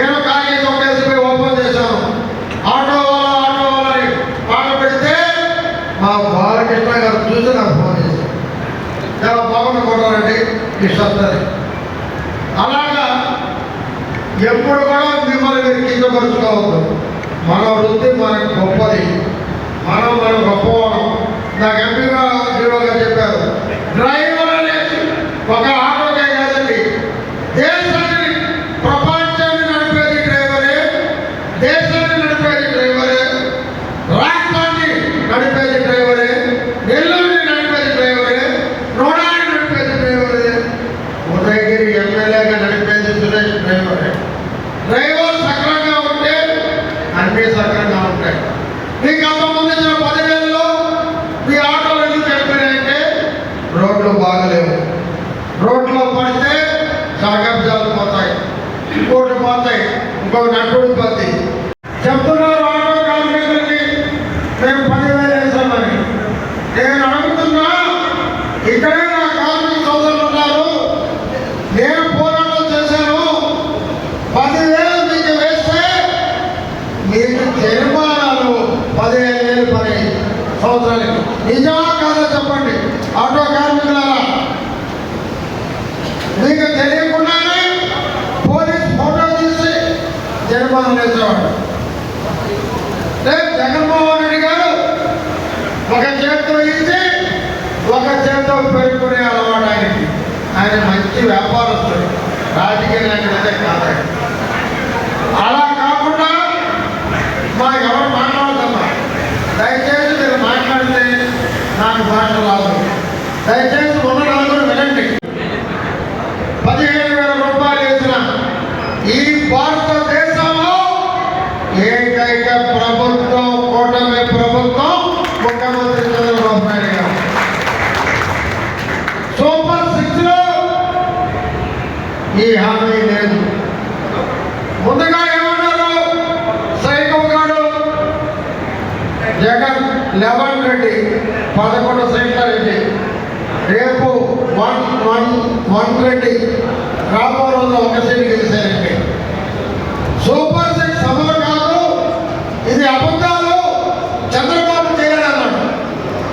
నేను కాంగ్రెస్ ఒకేసిపోయి ఓపెన్ చేశాను. ఆటో వాళ్ళ ఆటో వాళ్ళని పాట పెడితే మా బాలకృష్ణ గారు చూసి నాకు ఫోన్ చేశారు. చాలా కొట్టారండి ఈ అలాగా ఎప్పుడు కూడా మిమ్మల్ని మీరు కిందపరుచుకోవద్దు మన వృత్తి మనకు గొప్పది. మనం మనం గొప్పవాళ్ళం. నాకు ఎంపీగా చెప్పారు డ్రైవ్ ఉన్నాయి ఇంకొక నటుడు పత్తి చెప్తున్నారు ఆటో కార్మికులకి మేము పదివేలు వేసామని. నేను అడుగుతున్నా ఇక్కడే నా కార్మిక సోదరులు ఉన్నారు. నేను పోరాటం చేశాను. పదివేలు మీకు వేస్తే మీకు జరిమానాలు పదిహేను వేలు పని సంవత్సరానికి. నిజమా? జరిమానా చేసేవాడు జగన్మోహన్ రెడ్డి గారు ఒక చేతితో ఇచ్చి ఒక చేతితో పెరుగుకునే అలవాటు ఆయనకి. ఆయన మంచి వ్యాపారస్తుడు. రాజకీయ నాయకుడు కాదు అలా కాకుండా మా ఎవరు మాట్లాడుతున్నా దయచేసి మీరు మాట్లాడితే నాకు భాష రాదు. దయచేసి ఉన్న నలుగురు వినండి. పదిహేను వేల రూపాయలు వేసిన ఈ భారతదేశంలో ఏకైక ప్రభుత్వం కూటమి ప్రభుత్వం ముఖ్యమంత్రి చంద్రబాబు నాయుడు గారు. సూపర్ సిక్స్లో ఈ హామీ లేదు. ముందుగా ఏమన్నారు? సైకం గారు జగన్ లెవెన్ రెడ్డి పదకొండు సీట్ల రెడ్డి. రేపు వన్ వన్ వన్ రెడ్డి. రాబో రోజు ఒక సీట్ గెలిచారు సూపర్ సిక్స్ అమలు కాదు ఇది అబద్ధాలు చంద్రబాబు చేయడన్నాడు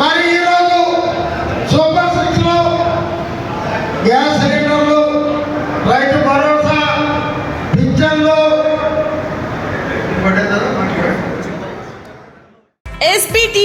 మరి ఈరోజు సూపర్ సిక్స్లో గ్యాస్ సిలిండర్లు రైతు భరోసా పింఛన్లు పడేదారా మాట్లాడు SBT